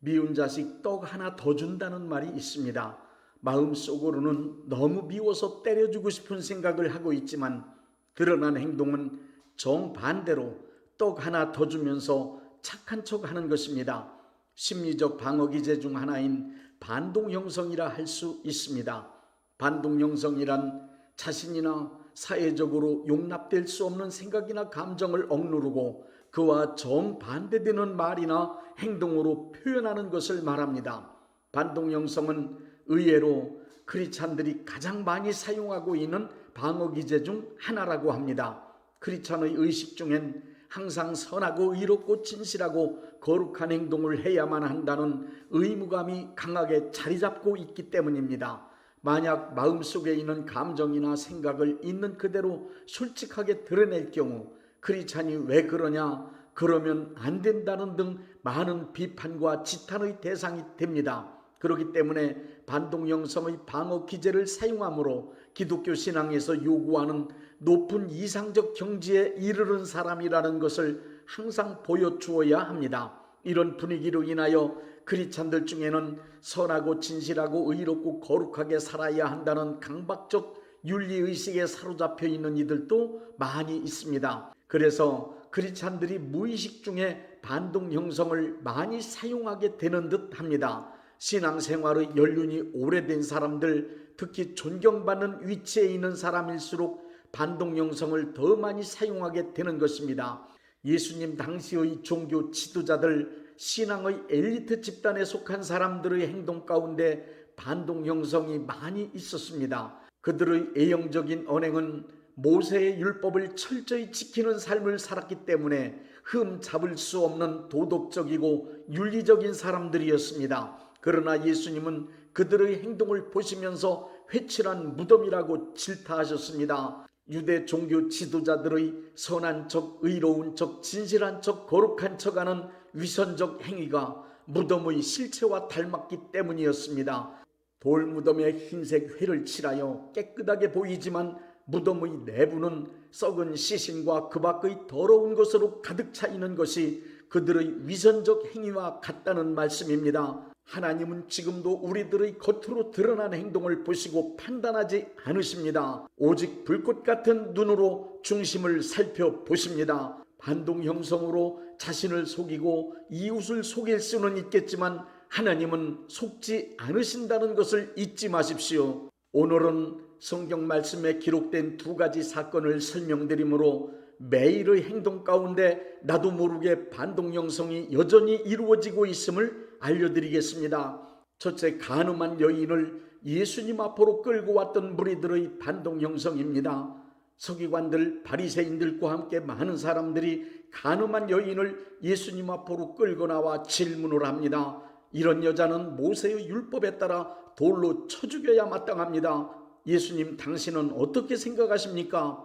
미운 자식 떡 하나 더 준다는 말이 있습니다. 마음속으로는 너무 미워서 때려주고 싶은 생각을 하고 있지만 드러난 행동은 정반대로 떡 하나 더 주면서 착한 척 하는 것입니다. 심리적 방어 기제 중 하나인 반동 형성이라 할 수 있습니다. 반동 형성이란 자신이나 사회적으로 용납될 수 없는 생각이나 감정을 억누르고 그와 정반대되는 말이나 행동으로 표현하는 것을 말합니다. 반동 형성은 의외로 크리스찬들이 가장 많이 사용하고 있는 방어 기제 중 하나라고 합니다. 크리스찬의 의식 중엔 항상 선하고 의롭고 진실하고 거룩한 행동을 해야만 한다는 의무감이 강하게 자리 잡고 있기 때문입니다. 만약 마음속에 있는 감정이나 생각을 있는 그대로 솔직하게 드러낼 경우 크리스찬이 왜 그러냐 그러면 안 된다는 등 많은 비판과 지탄의 대상이 됩니다. 그렇기 때문에 반동 형성의 방어 기제를 사용함으로 기독교 신앙에서 요구하는 높은 이상적 경지에 이르는 사람이라는 것을 항상 보여주어야 합니다. 이런 분위기로 인하여 크리스찬들 중에는 선하고 진실하고 의롭고 거룩하게 살아야 한다는 강박적 윤리 의식에 사로잡혀 있는 이들도 많이 있습니다. 그래서 크리스찬들이 무의식 중에 반동 형성을 많이 사용하게 되는 듯 합니다. 신앙생활의 연륜이 오래된 사람들, 특히 존경받는 위치에 있는 사람일수록 반동 형성을 더 많이 사용하게 되는 것입니다. 예수님 당시의 종교 지도자들, 신앙의 엘리트 집단에 속한 사람들의 행동 가운데 반동 형성이 많이 있었습니다. 그들의 애형적인 언행은 모세의 율법을 철저히 지키는 삶을 살았기 때문에 흠 잡을 수 없는 도덕적이고 윤리적인 사람들이었습니다. 그러나 예수님은 그들의 행동을 보시면서 회칠한 무덤이라고 질타하셨습니다. 유대 종교 지도자들의 선한 척, 의로운 척, 진실한 척, 거룩한 척 하는 위선적 행위가 무덤의 실체와 닮았기 때문이었습니다. 돌무덤에 흰색 회를 칠하여 깨끗하게 보이지만 무덤의 내부는 썩은 시신과 그 밖의 더러운 것으로 가득 차 있는 것이 그들의 위선적 행위와 같다는 말씀입니다. 하나님은 지금도 우리들의 겉으로 드러난 행동을 보시고 판단하지 않으십니다. 오직 불꽃 같은 눈으로 중심을 살펴보십니다. 반동 형성으로 자신을 속이고 이웃을 속일 수는 있겠지만 하나님은 속지 않으신다는 것을 잊지 마십시오. 오늘은 성경 말씀에 기록된 두 가지 사건을 설명드리므로 매일의 행동 가운데 나도 모르게 반동 형성이 여전히 이루어지고 있음을 알려드리겠습니다. 첫째 가늠한 여인을 예수님 앞으로 끌고 왔던 무리들의 반동 형성입니다. 서기관들 바리새인들과 함께 많은 사람들이 가늠한 여인을 예수님 앞으로 끌고 나와 질문을 합니다. 이런 여자는 모세의 율법에 따라 돌로 쳐 죽여야 마땅합니다. 예수님 당신은 어떻게 생각하십니까?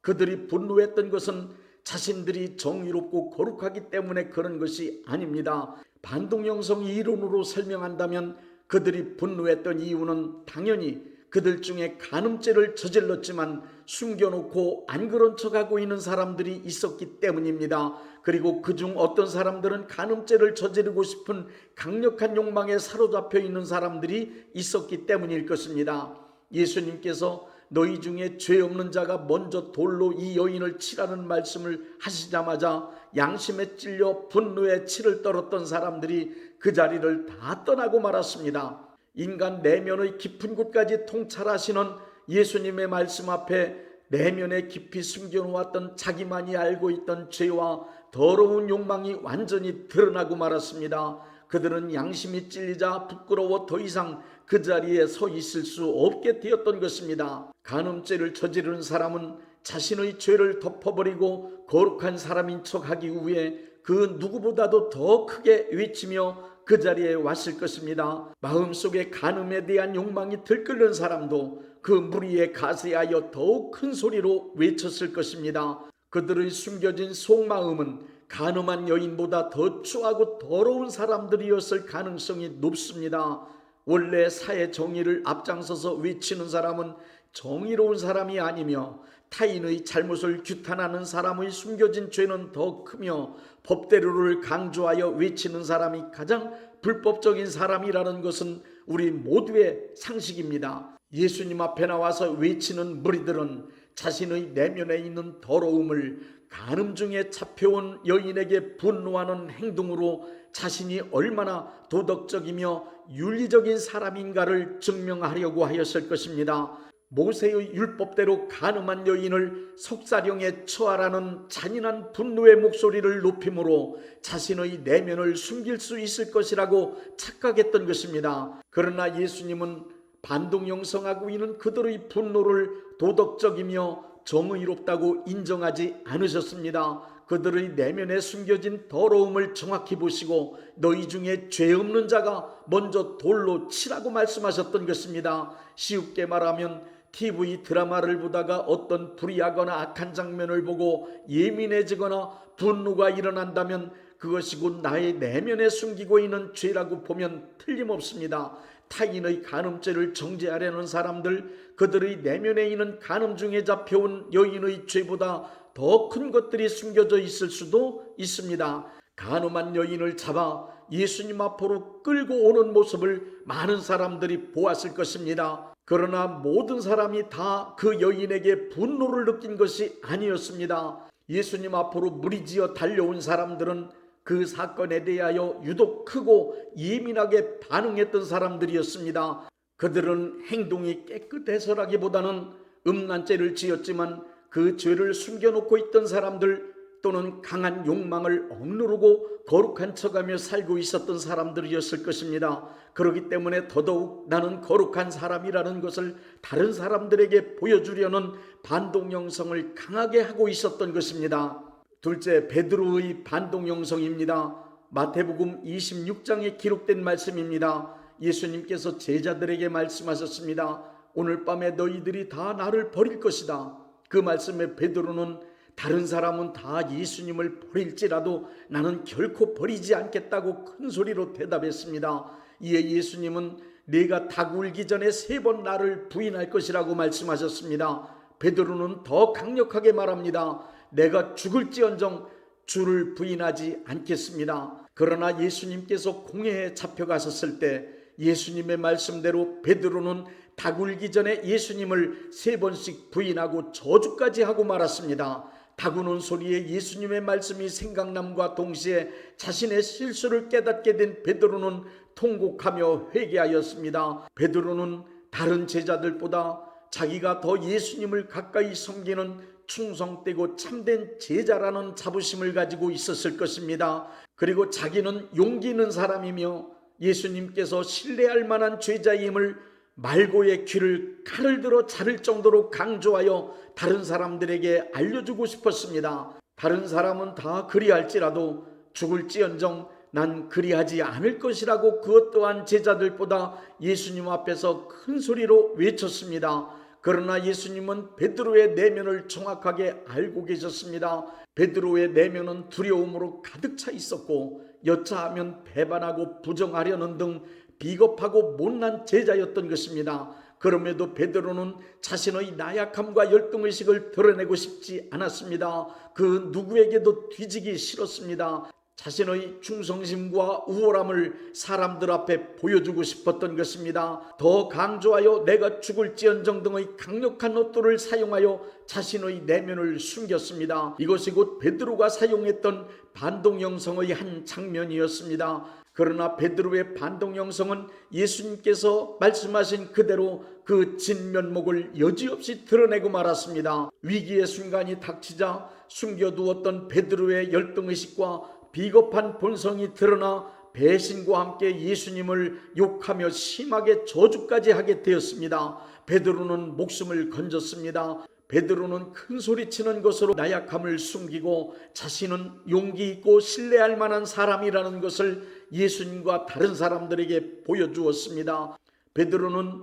그들이 분노했던 것은 자신들이 정의롭고 거룩하기 때문에 그런 것이 아닙니다. 반동형성 이론으로 설명한다면 그들이 분노했던 이유는 당연히 그들 중에 간음죄를 저질렀지만 숨겨놓고 안 그런 척하고 있는 사람들이 있었기 때문입니다. 그리고 그중 어떤 사람들은 간음죄를 저지르고 싶은 강력한 욕망에 사로잡혀 있는 사람들이 있었기 때문일 것입니다. 예수님께서 너희 중에 죄 없는 자가 먼저 돌로 이 여인을 치라는 말씀을 하시자마자 양심에 찔려 분노에 치를 떨었던 사람들이 그 자리를 다 떠나고 말았습니다. 인간 내면의 깊은 곳까지 통찰하시는 예수님의 말씀 앞에 내면에 깊이 숨겨놓았던 자기만이 알고 있던 죄와 더러운 욕망이 완전히 드러나고 말았습니다. 그들은 양심이 찔리자 부끄러워 더 이상 그 자리에 서 있을 수 없게 되었던 것입니다. 간음죄를 저지르는 사람은 자신의 죄를 덮어버리고 거룩한 사람인 척하기 위해 그 누구보다도 더 크게 외치며 그 자리에 왔을 것입니다. 마음속에 간음에 대한 욕망이 들끓는 사람도 그 무리에 가세하여 더욱 큰 소리로 외쳤을 것입니다. 그들의 숨겨진 속마음은 간음한 여인보다 더 추하고 더러운 사람들이었을 가능성이 높습니다. 원래 사회 정의를 앞장서서 외치는 사람은 정의로운 사람이 아니며 타인의 잘못을 규탄하는 사람의 숨겨진 죄는 더 크며 법대로를 강조하여 외치는 사람이 가장 불법적인 사람이라는 것은 우리 모두의 상식입니다. 예수님 앞에 나와서 외치는 무리들은 자신의 내면에 있는 더러움을 간음 중에 잡혀온 여인에게 분노하는 행동으로 자신이 얼마나 도덕적이며 윤리적인 사람인가를 증명하려고 하였을 것입니다. 모세의 율법대로 간음한 여인을 속사령에 처하라는 잔인한 분노의 목소리를 높임으로 자신의 내면을 숨길 수 있을 것이라고 착각했던 것입니다. 그러나 예수님은 반동영성하고 있는 그들의 분노를 도덕적이며 정의롭다고 인정하지 않으셨습니다. 그들의 내면에 숨겨진 더러움을 정확히 보시고 너희 중에 죄 없는 자가 먼저 돌로 치라고 말씀하셨던 것입니다. 쉽게 말하면 TV 드라마를 보다가 어떤 불의하거나 악한 장면을 보고 예민해지거나 분노가 일어난다면 그것이 곧 나의 내면에 숨기고 있는 죄라고 보면 틀림없습니다. 타인의 간음죄를 정죄하려는 사람들, 그들의 내면에 있는 간음 중에 잡혀온 여인의 죄보다 더 큰 것들이 숨겨져 있을 수도 있습니다. 간음한 여인을 잡아 예수님 앞으로 끌고 오는 모습을 많은 사람들이 보았을 것입니다. 그러나 모든 사람이 다 그 여인에게 분노를 느낀 것이 아니었습니다. 예수님 앞으로 무리지어 달려온 사람들은 그 사건에 대하여 유독 크고 예민하게 반응했던 사람들이었습니다. 그들은 행동이 깨끗해서라기보다는 음란죄를 지었지만 그 죄를 숨겨놓고 있던 사람들 또는 강한 욕망을 억누르고 거룩한 척하며 살고 있었던 사람들이었을 것입니다. 그렇기 때문에 더더욱 나는 거룩한 사람이라는 것을 다른 사람들에게 보여주려는 반동 영성을 강하게 하고 있었던 것입니다. 둘째 베드로의 반동 영성입니다. 마태복음 26장에 기록된 말씀입니다. 예수님께서 제자들에게 말씀하셨습니다. 오늘 밤에 너희들이 다 나를 버릴 것이다. 그 말씀에 베드로는 다른 사람은 다 예수님을 버릴지라도 나는 결코 버리지 않겠다고 큰 소리로 대답했습니다. 이에 예수님은 내가 닭 울기 전에 세 번 나를 부인할 것이라고 말씀하셨습니다. 베드로는 더 강력하게 말합니다. 내가 죽을지언정 주를 부인하지 않겠습니다. 그러나 예수님께서 공회에 잡혀가셨을 때 예수님의 말씀대로 베드로는 닭 울기 전에 예수님을 세 번씩 부인하고 저주까지 하고 말았습니다. 다구는 소리에 예수님의 말씀이 생각남과 동시에 자신의 실수를 깨닫게 된 베드로는 통곡하며 회개하였습니다. 베드로는 다른 제자들보다 자기가 더 예수님을 가까이 섬기는 충성되고 참된 제자라는 자부심을 가지고 있었을 것입니다. 그리고 자기는 용기 있는 사람이며 예수님께서 신뢰할 만한 죄자임을 말고의 귀를 칼을 들어 자를 정도로 강조하여 다른 사람들에게 알려주고 싶었습니다. 다른 사람은 다 그리할지라도 죽을지언정 난 그리하지 않을 것이라고 그것 또한 제자들보다 예수님 앞에서 큰 소리로 외쳤습니다. 그러나 예수님은 베드로의 내면을 정확하게 알고 계셨습니다. 베드로의 내면은 두려움으로 가득 차 있었고 여차하면 배반하고 부정하려는 등 비겁하고 못난 제자였던 것입니다. 그럼에도 베드로는 자신의 나약함과 열등의식을 드러내고 싶지 않았습니다. 그 누구에게도 뒤지기 싫었습니다. 자신의 충성심과 우월함을 사람들 앞에 보여주고 싶었던 것입니다. 더 강조하여 내가 죽을지언정 등의 강력한 어도를 사용하여 자신의 내면을 숨겼습니다. 이것이 곧 베드로가 사용했던 반동 영성의 한 장면이었습니다. 그러나 베드로의 반동 영성은 예수님께서 말씀하신 그대로 그 진면목을 여지없이 드러내고 말았습니다. 위기의 순간이 닥치자 숨겨두었던 베드로의 열등의식과 비겁한 본성이 드러나 배신과 함께 예수님을 욕하며 심하게 저주까지 하게 되었습니다. 베드로는 목숨을 건졌습니다. 베드로는 큰 소리치는 것으로 나약함을 숨기고 자신은 용기 있고 신뢰할 만한 사람이라는 것을 예수님과 다른 사람들에게 보여주었습니다. 베드로는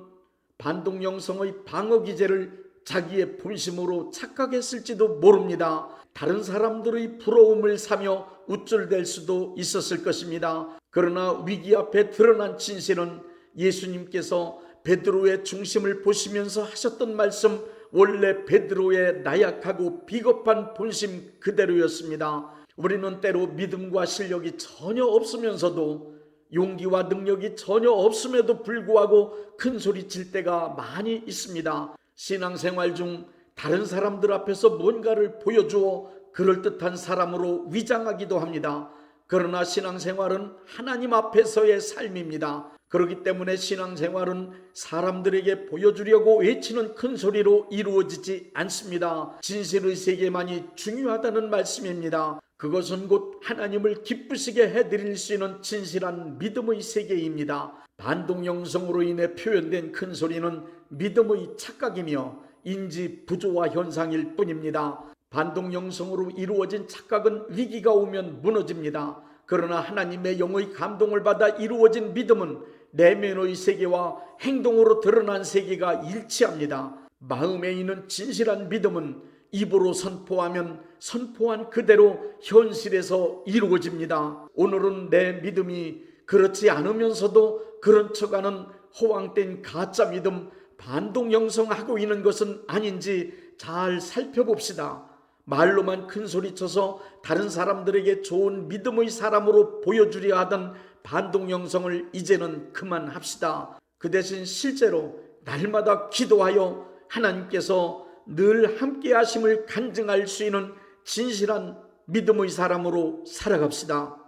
반동영성의 방어 기제를 자기의 본심으로 착각했을지도 모릅니다. 다른 사람들의 부러움을 사며 우쭐댈 수도 있었을 것입니다. 그러나 위기 앞에 드러난 진실은 예수님께서 베드로의 중심을 보시면서 하셨던 말씀 원래 베드로의 나약하고 비겁한 본심 그대로였습니다. 우리는 때로 믿음과 실력이 전혀 없으면서도 용기와 능력이 전혀 없음에도 불구하고 큰 소리 칠 때가 많이 있습니다. 신앙생활 중 다른 사람들 앞에서 뭔가를 보여주어 그럴듯한 사람으로 위장하기도 합니다. 그러나 신앙생활은 하나님 앞에서의 삶입니다. 그렇기 때문에 신앙생활은 사람들에게 보여주려고 외치는 큰 소리로 이루어지지 않습니다. 진실의 세계만이 중요하다는 말씀입니다. 그것은 곧 하나님을 기쁘시게 해드릴 수 있는 진실한 믿음의 세계입니다. 반동영성으로 인해 표현된 큰 소리는 믿음의 착각이며 인지 부조화 현상일 뿐입니다. 반동 영성으로 이루어진 착각은 위기가 오면 무너집니다. 그러나 하나님의 영의 감동을 받아 이루어진 믿음은 내면의 세계와 행동으로 드러난 세계가 일치합니다. 마음에 있는 진실한 믿음은 입으로 선포하면 선포한 그대로 현실에서 이루어집니다. 오늘은 내 믿음이 그렇지 않으면서도 그런 척하는 허황된 가짜 믿음 반동 형성하고 있는 것은 아닌지 잘 살펴봅시다. 말로만 큰 소리 쳐서 다른 사람들에게 좋은 믿음의 사람으로 보여주려 하던 반동 형성을 이제는 그만합시다. 그 대신 실제로 날마다 기도하여 하나님께서 늘 함께 하심을 간증할 수 있는 진실한 믿음의 사람으로 살아갑시다.